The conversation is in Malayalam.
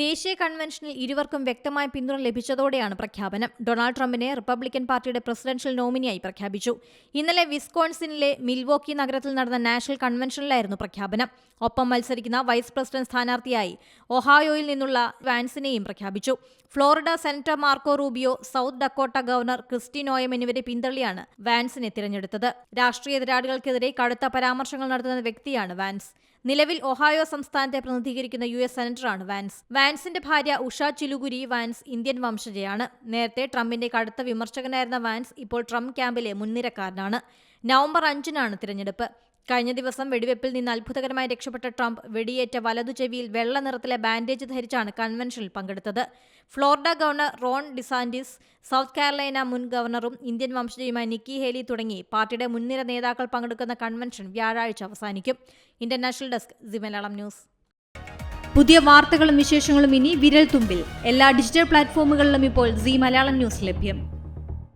ദേശീയ കൺവെൻഷനിൽ ഇരുവർക്കും വ്യക്തമായ പിന്തുണ ലഭിച്ചതോടെയാണ് പ്രഖ്യാപനം. ഡൊണാൾഡ് ട്രംപിനെ റിപ്പബ്ലിക്കൻ പാർട്ടിയുടെ പ്രസിഡൻഷ്യൽ നോമിനിയായി പ്രഖ്യാപിച്ചു. ഇന്നലെ വിസ്കോൺസിനിലെ മിൽവോക്കി നഗരത്തിൽ നടന്ന നാഷണൽ കൺവെൻഷനിലായിരുന്നു പ്രഖ്യാപനം. ഒപ്പം മത്സരിക്കുന്ന വൈസ് പ്രസിഡന്റ് സ്ഥാനാർത്ഥിയായി ഒഹായോയിൽ നിന്നുള്ള വാൻസിനെയും പ്രഖ്യാപിച്ചു. Florida senator Marco Rubio South Dakota governor Kristi Noem എന്നിവരെ പിന്തള്ളിയാണ് വാൻസിനെ തിരഞ്ഞെടുത്തത്. രാഷ്ട്രീയ എതിരാളികൾക്കെതിരെ കടുത്ത പരാമർശങ്ങൾ നടത്തുന്ന വ്യക്തിയാണ് വാൻസ്. നിലവിൽ ഒഹായോ സംസ്ഥാനത്തെ പ്രതിനിധീകരിക്കുന്ന യു എസ് സെനറ്ററാണ് വാൻസ്. വാൻസിന്റെ ഭാര്യ ഉഷ ചിലുകുരി വാൻസ് ഇന്ത്യൻ വംശജയാണ്. നേരത്തെ ട്രംപിന്റെ കടുത്ത വിമർശകനായിരുന്ന വാൻസ് ഇപ്പോൾ ട്രംപ് ക്യാമ്പിലെ മുൻനിരക്കാരനാണ്. നവംബർ അഞ്ചിനാണ് തിരഞ്ഞെടുപ്പ്. കഴിഞ്ഞ ദിവസം വെടിവെപ്പിൽ നിന്ന് അത്ഭുതകരമായി രക്ഷപ്പെട്ട ട്രംപ് വെടിയേറ്റ വലതു ചെവിയിൽ വെള്ള നിറത്തിലെ ബാൻഡേജ് ധരിച്ചാണ് കൺവെൻഷനിൽ പങ്കെടുത്തത്. Florida governor Ron DeSantis South Carolina മുൻ ഗവർണറും ഇന്ത്യൻ വംശജയുമായ നിക്കി ഹേലി തുടങ്ങി പാർട്ടിയുടെ മുൻനിര നേതാക്കൾ പങ്കെടുക്കുന്ന കൺവെൻഷൻ വ്യാഴാഴ്ച അവസാനിക്കും. International desk C Malayalam news. പുതിയ വാർത്തകളും വിശേഷങ്ങളും ഇനി വിരൽ തുമ്പിൽ എല്ലാ ഡിജിറ്റൽ പ്ലാറ്റ്ഫോമുകളിലും ഇപ്പോൾ സി മലയാളം ന്യൂസ് ലഭ്യം.